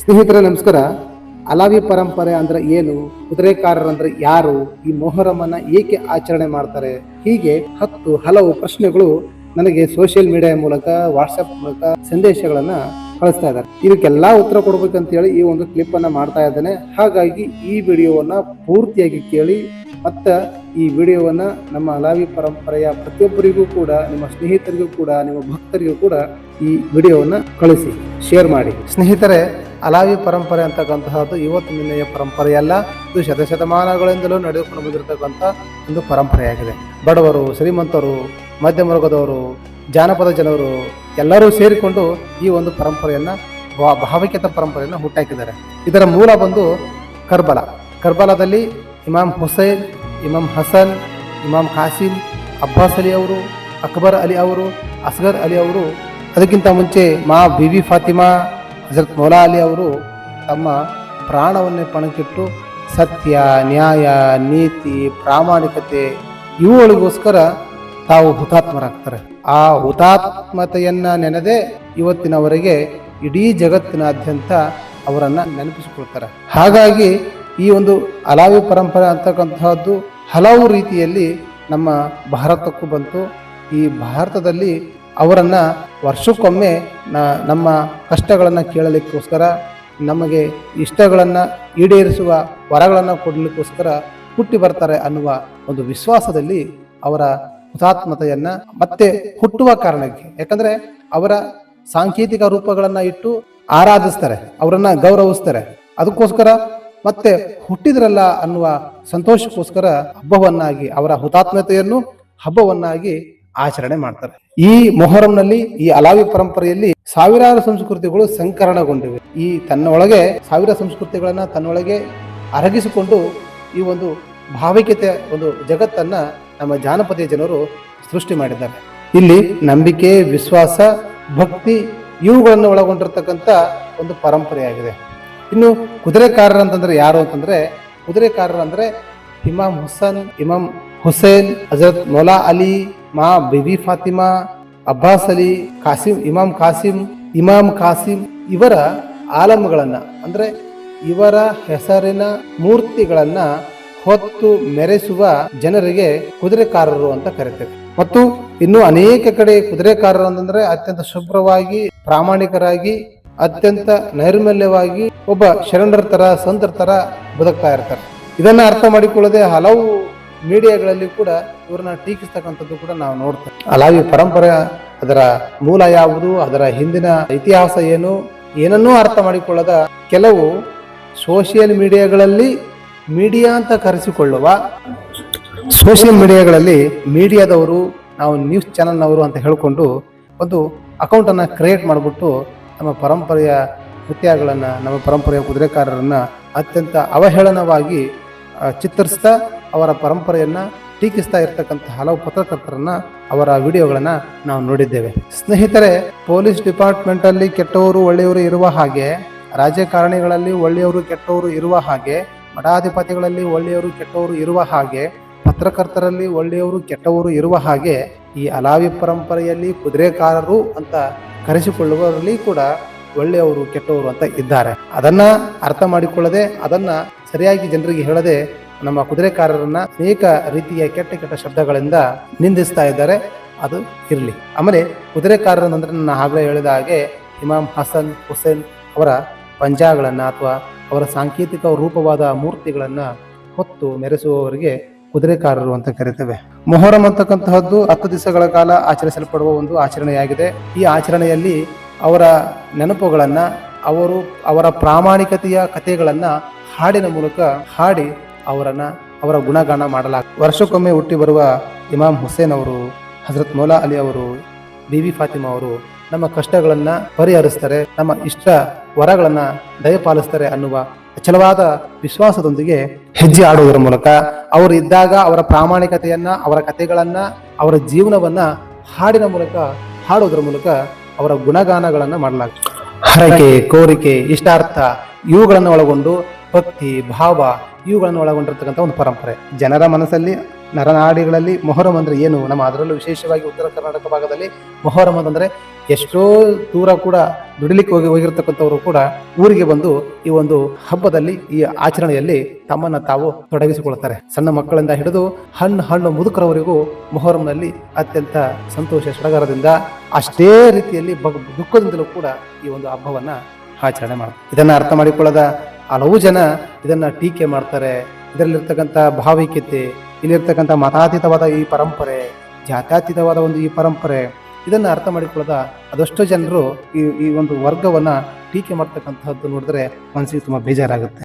ಸ್ನೇಹಿತರೆ, ನಮಸ್ಕಾರ. ಅಲಾವಿ ಪರಂಪರೆ ಅಂದ್ರೆ ಏನು? ಕುದುರೆಕಾರರಂದ್ರೆ ಯಾರು? ಈ ಮೊಹರಮನ್ನ ಏಕೆ ಆಚರಣೆ ಮಾಡ್ತಾರೆ? ಹೀಗೆ ಹತ್ತು ಹಲವು ಪ್ರಶ್ನೆಗಳು ನನಗೆ ಸೋಷಿಯಲ್ ಮೀಡಿಯಾ ಮೂಲಕ ವಾಟ್ಸಪ್ ಮೂಲಕ ಸಂದೇಶಗಳನ್ನ ಕಳಿಸ್ತಾ ಇದ್ದಾರೆ. ಇದಕ್ಕೆಲ್ಲ ಉತ್ತರ ಕೊಡ್ಬೇಕಂತ ಹೇಳಿ ಈ ಒಂದು ಕ್ಲಿಪ್ ಅನ್ನ ಮಾಡ್ತಾ ಇದ್ದೇನೆ. ಹಾಗಾಗಿ ಈ ವಿಡಿಯೋವನ್ನ ಪೂರ್ತಿಯಾಗಿ ಕೇಳಿ ಮತ್ತ ಈ ವಿಡಿಯೋವನ್ನು ನಮ್ಮ ಅಲಾವಿ ಪರಂಪರೆಯ ಪ್ರತಿಯೊಬ್ಬರಿಗೂ ಕೂಡ, ನಿಮ್ಮ ಸ್ನೇಹಿತರಿಗೂ ಕೂಡ, ನಿಮ್ಮ ಭಕ್ತರಿಗೂ ಕೂಡ ಈ ವಿಡಿಯೋವನ್ನು ಕಳಿಸಿ ಶೇರ್ ಮಾಡಿ. ಸ್ನೇಹಿತರೆ, ಅಲಾವಿ ಪರಂಪರೆ ಅಂತಕ್ಕಂತಹದ್ದು ಇವತ್ತು ನಿನ್ನೆಯ ಪರಂಪರೆಯಲ್ಲ. ಇದು ಶತಶತಮಾನಗಳಿಂದಲೂ ನಡೆದುಕೊಂಡು ಬಂದಿರತಕ್ಕಂಥ ಒಂದು ಪರಂಪರೆಯಾಗಿದೆ. ಬಡವರು, ಶ್ರೀಮಂತರು ಮಧ್ಯಮ ವರ್ಗದವರು ಜಾನಪದ ಜನರು ಎಲ್ಲರೂ ಸೇರಿಕೊಂಡು ಈ ಒಂದು ಪರಂಪರೆಯನ್ನು ಭಾವೈಕ್ಯತಾ ಪರಂಪರೆಯನ್ನು ಹುಟ್ಟಾಕಿದ್ದಾರೆ. ಇದರ ಮೂಲ ಬಂದು ಕರ್ಬಲ. ಕರ್ಬಲದಲ್ಲಿ ಇಮಾಮ್ ಹುಸೈನ್ ಇಮಾಮ್ ಹಸನ್ ಇಮಾಮ್ ಕಾಸಿಂ, ಅಬ್ಬಾಸ್ ಅಲಿ ಅವರು, ಅಕ್ಬರ್ ಅಲಿ ಅವರು, ಅಸ್ಗರ್ ಅಲಿ ಅವರು, ಅದಕ್ಕಿಂತ ಮುಂಚೆ ಮಾ ಬಿವಿ ಫಾತಿಮಾ, ಹಜರತ್ ಮೌಲಾ ಅಲಿ ಅವರು ತಮ್ಮ ಪ್ರಾಣವನ್ನೇ ಪಣಕ್ಕಿಟ್ಟು ಸತ್ಯ, ನ್ಯಾಯ, ನೀತಿ, ಪ್ರಾಮಾಣಿಕತೆ ಇವುಗಳಿಗೋಸ್ಕರ ತಾವು ಹುತಾತ್ಮರಾಗ್ತಾರೆ. ಆ ಹುತಾತ್ಮತೆಯನ್ನ ನೆನೆದೇ ಇವತ್ತಿನವರೆಗೆ ಇಡೀ ಜಗತ್ತಿನಾದ್ಯಂತ ಅವರನ್ನು ನೆನಪಿಸಿಕೊಳ್ತಾರೆ. ಹಾಗಾಗಿ ಈ ಒಂದು ಅಲಾವಿ ಪರಂಪರೆ ಅಂತಕ್ಕಂತಹದ್ದು ಹಲವು ರೀತಿಯಲ್ಲಿ ನಮ್ಮ ಭಾರತಕ್ಕೂ ಬಂತು. ಈ ಭಾರತದಲ್ಲಿ ಅವರನ್ನು ವರ್ಷಕ್ಕೊಮ್ಮೆ ನಮ್ಮ ಕಷ್ಟಗಳನ್ನು ಕೇಳಲಿಕ್ಕೋಸ್ಕರ, ನಮಗೆ ಇಷ್ಟಗಳನ್ನು ಈಡೇರಿಸುವ ವರಗಳನ್ನು ಕೊಡಲಿಕ್ಕೋಸ್ಕರ ಹುಟ್ಟಿ ಬರ್ತಾರೆ ಅನ್ನುವ ಒಂದು ವಿಶ್ವಾಸದಲ್ಲಿ ಅವರ ಹುತಾತ್ಮತೆಯನ್ನು ಮತ್ತೆ ಹುಟ್ಟುವ ಕಾರಣಕ್ಕೆ, ಯಾಕಂದ್ರೆ ಅವರ ಸಾಂಕೇತಿಕ ರೂಪಗಳನ್ನು ಇಟ್ಟು ಆರಾಧಿಸ್ತಾರೆ, ಅವರನ್ನು ಗೌರವಿಸ್ತಾರೆ. ಅದಕ್ಕೋಸ್ಕರ ಮತ್ತೆ ಹುಟ್ಟಿದ್ರಲ್ಲ ಅನ್ನುವ ಸಂತೋಷಕ್ಕೋಸ್ಕರ ಹಬ್ಬವನ್ನಾಗಿ, ಅವರ ಹುತಾತ್ಮತೆಯನ್ನು ಹಬ್ಬವನ್ನಾಗಿ ಆಚರಣೆ ಮಾಡ್ತಾರೆ. ಈ ಮೊಹರಂನಲ್ಲಿ, ಈ ಅಲಾವಿ ಪರಂಪರೆಯಲ್ಲಿ ಸಾವಿರಾರು ಸಂಸ್ಕೃತಿಗಳು ಸಂಕರಣಗೊಂಡಿವೆ. ಈ ತನ್ನೊಳಗೆ, ಸಾವಿರ ಸಂಸ್ಕೃತಿಗಳನ್ನ ತನ್ನೊಳಗೆ ಅರಗಿಸಿಕೊಂಡು ಈ ಒಂದು ಭಾವಿಕತೆ, ಒಂದು ಜಗತ್ತನ್ನ ನಮ್ಮ ಜಾನಪದ ಜನರು ಸೃಷ್ಟಿ ಮಾಡಿದ್ದಾರೆ. ಇಲ್ಲಿ ನಂಬಿಕೆ, ವಿಶ್ವಾಸ, ಭಕ್ತಿ ಇವುಗಳನ್ನು ಒಳಗೊಂಡಿರ್ತಕ್ಕಂಥ ಒಂದು ಪರಂಪರೆಯಾಗಿದೆ. ಇನ್ನು ಕುದುರೆಕಾರರು ಅಂತಂದ್ರೆ ಯಾರು ಅಂತಂದ್ರೆ, ಕುದುರೆಕಾರರು ಅಂದ್ರೆ ಇಮಾಮ್ ಹುಸನ್, ಇಮಾಮ್ ಹುಸೇನ್, ಹಜರತ್ ಮೌಲಾ ಅಲಿ, ಮಾ ಬಿಬಿ ಫಾತಿಮಾ, ಅಬ್ಬಾಸ್ ಅಲಿ, ಕಾಸಿಂ, ಇಮಾಮ್ ಕಾಸಿಂ ಇಮಾಮ್ ಕಾಸಿಂ, ಇವರ ಆಲಮ್ಗಳನ್ನು, ಅಂದ್ರೆ ಇವರ ಹೆಸರಿನ ಮೂರ್ತಿಗಳನ್ನು ಹೊತ್ತು ಮೆರೆಸುವ ಜನರಿಗೆ ಕುದುರೆಕಾರರು ಅಂತ ಕರೀತೇವೆ. ಮತ್ತು ಇನ್ನು ಅನೇಕ ಕಡೆ ಕುದುರೆಕಾರರು ಅಂತಂದ್ರೆ ಅತ್ಯಂತ ಶುಭ್ರವಾಗಿ ಪ್ರಾಮಾಣಿಕರಾಗಿ ಅತ್ಯಂತ ನೈರ್ಮಲ್ಯವಾಗಿ ಒಬ್ಬ ಶರಣರ ತರ, ಸಂತರ ತರ ಬದುಕ್ತಾ ಇರ್ತಾರೆ. ಇದನ್ನ ಅರ್ಥ ಮಾಡಿಕೊಳ್ಳದೆ ಹಲವು ಮೀಡಿಯಾಗಳಲ್ಲಿ ಕೂಡ ಇವ್ರನ್ನ ಟೀಕಿಸ್ತಕ್ಕಂಥದ್ದು ಕೂಡ ನಾವು ನೋಡ್ತೇವೆ. ಅಲಾಗಿ ಪರಂಪರೆ, ಅದರ ಮೂಲ ಯಾವುದು, ಅದರ ಹಿಂದಿನ ಇತಿಹಾಸ ಏನು, ಏನನ್ನೂ ಅರ್ಥ ಮಾಡಿಕೊಳ್ಳದ ಕೆಲವು ಸೋಷಿಯಲ್ ಮೀಡಿಯಾಗಳಲ್ಲಿ ಮೀಡಿಯಾ ಅಂತ ಕರೆಸಿಕೊಳ್ಳುವ ಸೋಷಿಯಲ್ ಮೀಡಿಯಾಗಳಲ್ಲಿ ಮೀಡಿಯಾದವರು, ನಾವು ನ್ಯೂಸ್ ಚಾನಲ್ನವರು ಅಂತ ಹೇಳಿಕೊಂಡು ಒಂದು ಅಕೌಂಟನ್ನು ಕ್ರಿಯೇಟ್ ಮಾಡಿಬಿಟ್ಟು ನಮ್ಮ ಪರಂಪರೆಯ ನೃತ್ಯಗಳನ್ನು ನಮ್ಮ ಪರಂಪರೆಯ ಕುದುರೆಕಾರರನ್ನು ಅತ್ಯಂತ ಅವಹೇಳನವಾಗಿ ಚಿತ್ರಿಸ್ತಾ ಅವರ ಪರಂಪರೆಯನ್ನು ಟೀಕಿಸ್ತಾ ಇರ್ತಕ್ಕಂಥ ಹಲವು ಪತ್ರಕರ್ತರನ್ನ ಅವರ ವಿಡಿಯೋಗಳನ್ನು ನಾವು ನೋಡಿದ್ದೇವೆ. ಸ್ನೇಹಿತರೆ, ಪೊಲೀಸ್ ಡಿಪಾರ್ಟ್ಮೆಂಟಲ್ಲಿ ಕೆಟ್ಟವರು ಒಳ್ಳೆಯವರು ಇರುವ ಹಾಗೆ, ರಾಜಕಾರಣಿಗಳಲ್ಲಿ ಒಳ್ಳೆಯವರು ಕೆಟ್ಟವರು ಇರುವ ಹಾಗೆ, ಮಠಾಧಿಪತಿಗಳಲ್ಲಿ ಒಳ್ಳೆಯವರು ಕೆಟ್ಟವರು ಇರುವ ಹಾಗೆ, ಪತ್ರಕರ್ತರಲ್ಲಿ ಒಳ್ಳೆಯವರು ಕೆಟ್ಟವರು ಇರುವ ಹಾಗೆ, ಈ ಅಲಾವಿ ಪರಂಪರೆಯಲ್ಲಿ ಕುದುರೆಕಾರರು ಅಂತ ಕರೆಸಿಕೊಳ್ಳುವವರಲ್ಲಿ ಕೂಡ ಒಳ್ಳೆಯವರು, ಕೆಟ್ಟವರು ಅಂತ ಇದ್ದಾರೆ. ಅದನ್ನ ಅರ್ಥ ಮಾಡಿಕೊಳ್ಳದೆ, ಅದನ್ನ ಸರಿಯಾಗಿ ಜನರಿಗೆ ಹೇಳದೆ ನಮ್ಮ ಕುದುರೆಕಾರರನ್ನ ಅನೇಕ ರೀತಿಯ ಕೆಟ್ಟ ಕೆಟ್ಟ ಶಬ್ದಗಳಿಂದ ನಿಂದಿಸ್ತಾ ಇದ್ದಾರೆ. ಅದು ಇರಲಿ. ಆಮೇಲೆ ಕುದುರೆಕಾರರಂದ್ರೆ ನನ್ನ ಆಗಲೇ ಹೇಳಿದ ಹಾಗೆ ಇಮಾಮ್ ಹಸನ್ ಹುಸೇನ್ ಅವರ ಪಂಜಾಗಳನ್ನ ಅಥವಾ ಅವರ ಸಾಂಕೇತಿಕ ರೂಪವಾದ ಮೂರ್ತಿಗಳನ್ನ ಹೊತ್ತು ಮೆರೆಸುವವರಿಗೆ ಕುದುರೆಕಾರರು ಅಂತ ಕರಿತೇವೆ. ಮೊಹರಂ ಅಂತಕ್ಕಂತಹದ್ದು ಹತ್ತು ದಿವಸಗಳ ಕಾಲ ಆಚರಿಸಲ್ಪಡುವ ಒಂದು ಆಚರಣೆಯಾಗಿದೆ. ಈ ಆಚರಣೆಯಲ್ಲಿ ಅವರ ನೆನಪುಗಳನ್ನು, ಅವರು ಅವರ ಪ್ರಾಮಾಣಿಕತೆಯ ಕಥೆಗಳನ್ನು ಹಾಡಿನ ಮೂಲಕ ಹಾಡಿ ಅವರನ್ನು, ಅವರ ಗುಣಗಾನ ಮಾಡಲಾಗ, ವರ್ಷಕ್ಕೊಮ್ಮೆ ಹುಟ್ಟಿ ಬರುವ ಇಮಾಮ್ ಹುಸೇನ್ ಅವರು, ಹಜರತ್ ಮೌಲಾ ಅಲಿ ಅವರು ಬಿಬಿ ಫಾತಿಮಾ ಅವರು ನಮ್ಮ ಕಷ್ಟಗಳನ್ನು ಪರಿಹರಿಸ್ತಾರೆ ನಮ್ಮ ಇಷ್ಟ ವರಗಳನ್ನು ದಯಪಾಲಿಸ್ತಾರೆ ಅನ್ನುವ ಅಚಲವಾದ ವಿಶ್ವಾಸದೊಂದಿಗೆ ಹೆಜ್ಜೆ ಆಡುವುದರ ಮೂಲಕ ಅವರು ಇದ್ದಾಗ ಅವರ ಪ್ರಾಮಾಣಿಕತೆಯನ್ನು ಅವರ ಕಥೆಗಳನ್ನ ಅವರ ಜೀವನವನ್ನ ಹಾಡಿನ ಮೂಲಕ ಹಾಡುವುದರ ಮೂಲಕ ಅವರ ಗುಣಗಾನಗಳನ್ನು ಮಾಡಲಾಗ್ತದೆ. ಹರಕೆ ಕೋರಿಕೆ ಇಷ್ಟಾರ್ಥ ಇವುಗಳನ್ನು ಒಳಗೊಂಡು ಭಕ್ತಿ ಭಾವ ಇವುಗಳನ್ನು ಒಳಗೊಂಡಿರ್ತಕ್ಕಂಥ ಒಂದು ಪರಂಪರೆ. ಜನರ ಮನಸ್ಸಲ್ಲಿ ನರನಾಡಿಗಳಲ್ಲಿ ಮೊಹರಂ ಅಂದರೆ ಏನು? ನಮ್ಮ ಅದರಲ್ಲೂ ವಿಶೇಷವಾಗಿ ಉತ್ತರ ಕರ್ನಾಟಕ ಭಾಗದಲ್ಲಿ ಮೊಹರಂ ಅಂತಂದ್ರೆ ಎಷ್ಟೋ ದೂರ ಕೂಡ ದುಡಿಲಿಕ್ಕೆ ಹೋಗಿ ಹೋಗಿರ್ತಕ್ಕಂಥವರು ಕೂಡ ಊರಿಗೆ ಬಂದು ಈ ಒಂದು ಹಬ್ಬದಲ್ಲಿ ಈ ಆಚರಣೆಯಲ್ಲಿ ತಮ್ಮನ್ನ ತಾವು ತೊಡಗಿಸಿಕೊಳ್ತಾರೆ. ಸಣ್ಣ ಮಕ್ಕಳಿಂದ ಹಿಡಿದು ಹಣ್ಣು ಹಣ್ಣು ಮುದುಕರವರೆಗೂ ಮೊಹರಂನಲ್ಲಿ ಅತ್ಯಂತ ಸಂತೋಷ, ಸಡಗರದಿಂದ ಅಷ್ಟೇ ರೀತಿಯಲ್ಲಿ ದುಃಖದಿಂದಲೂ ಕೂಡ ಈ ಒಂದು ಹಬ್ಬವನ್ನ ಆಚರಣೆ ಮಾಡ್ತಾರೆ. ಇದನ್ನ ಅರ್ಥ ಮಾಡಿಕೊಳ್ಳದ ಹಲವು ಜನ ಇದನ್ನ ಟೀಕೆ ಮಾಡ್ತಾರೆ. ಇದರಲ್ಲಿರ್ತಕ್ಕಂಥ ಭಾವೈಕ್ಯತೆ, ಇಲ್ಲಿರ್ತಕ್ಕಂಥ ಮತಾತೀತವಾದ ಈ ಪರಂಪರೆ, ಜಾತ್ಯಾತೀತವಾದ ಒಂದು ಈ ಪರಂಪರೆ ಇದನ್ನ ಅರ್ಥ ಮಾಡಿಕೊಳ್ಳದ ಅದೆಷ್ಟೋ ಜನರು ಈ ಈ ಒಂದು ವರ್ಗವನ್ನು ಟೀಕೆ ಮಾಡ್ತಕ್ಕಂಥದ್ದು ನೋಡಿದ್ರೆ ಮನಸ್ಸಿಗೆ ತುಂಬ ಬೇಜಾರಾಗುತ್ತೆ.